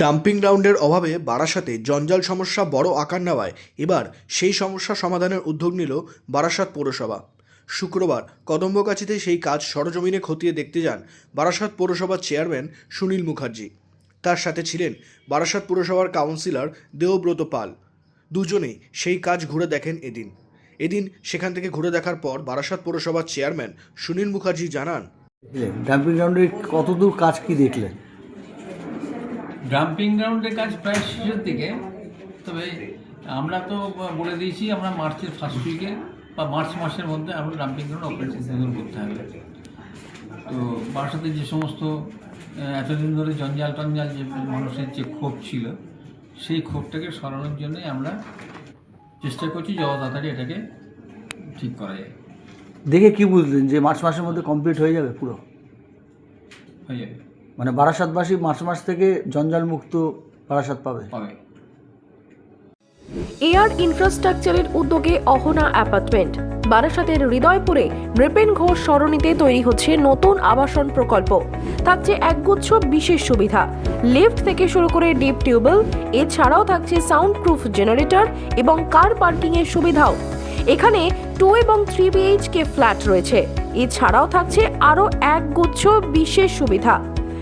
Dumping গ্রাউন্ডের অভাবে বারাসাতে জঞ্জাল সমস্যা বড় আকার নেওয়ায় এবার সেই সমস্যা সমাধানের উদ্যোগ নিল বারাসাত পৌরসভা। শুক্রবার কদম্বকাছিতে সেই কাজ সরজমিনে খতিয়ে দেখতে যান বারাসাত পৌরসভার চেয়ারম্যান সুনীল মুখার্জি। তার সাথে ছিলেন বারাসাত পুরসভার কাউন্সিলর দেবব্রত পাল। দুজনেই সেই কাজ ঘুরে দেখেন এদিন। এদিন সেখান থেকে ঘুরে দেখার পর বারাসাত পৌরসভার চেয়ারম্যান সুনীল মুখার্জি জানান, ডাম্পিং গ্রাউন্ডের কতদূর কাজ কি দেখলেন? ডাম্পিং গ্রাউন্ডের কাজ প্রায় শেষের দিকে তবে আমরা তো বলে দিয়েছি আমরা মার্চের ফার্স্ট উইকে বা মার্চ মাসের মধ্যে আমরা ডাম্পিং গ্রাউন্ড অপারেশন করতে হবে। তো বারাসাতে যে সমস্ত এতদিন ধরে জঞ্জাল টঞ্জাল যে মানুষের যে ক্ষোভ ছিল সেই ক্ষোভটাকে সরানোর জন্যই আমরা চেষ্টা করছি যত তাড়াতাড়ি এটাকে ঠিক করা যায়। দেখে কি বুঝলেন যে মার্চ মাসের মধ্যে কমপ্লিট হয়ে যাবে পুরো? হয়ে যাবে। মানে বারাসাতবাসী মার্চ মাস থেকে জঞ্জাল মুক্ত বারাসাত পাবে। পাবে। এয়ার ইনফ্রাস্ট্রাকচারের উদ্যোগে অহনা অ্যাপার্টমেন্ট। বারাসাতের হৃদয়পুরে নৃপেন ঘোষ সরণিতে তৈরি হচ্ছে নতুন আবাসন প্রকল্প। থাকছে একগুচ্ছ বিশেষ সুবিধা। লিফট থেকে শুরু করে ডিপ টিউবওয়েল এছাড়াও থাকছে সাউন্ড প্রুফ জেনারেটর এবং কার পার্কিংয়ের সুবিধাও। এখানে টু এবং থ্রি বিএইচকে ফ্ল্যাট রয়েছে। এছাড়াও থাকছে আরও একগুচ্ছ বিশেষ সুবিধা।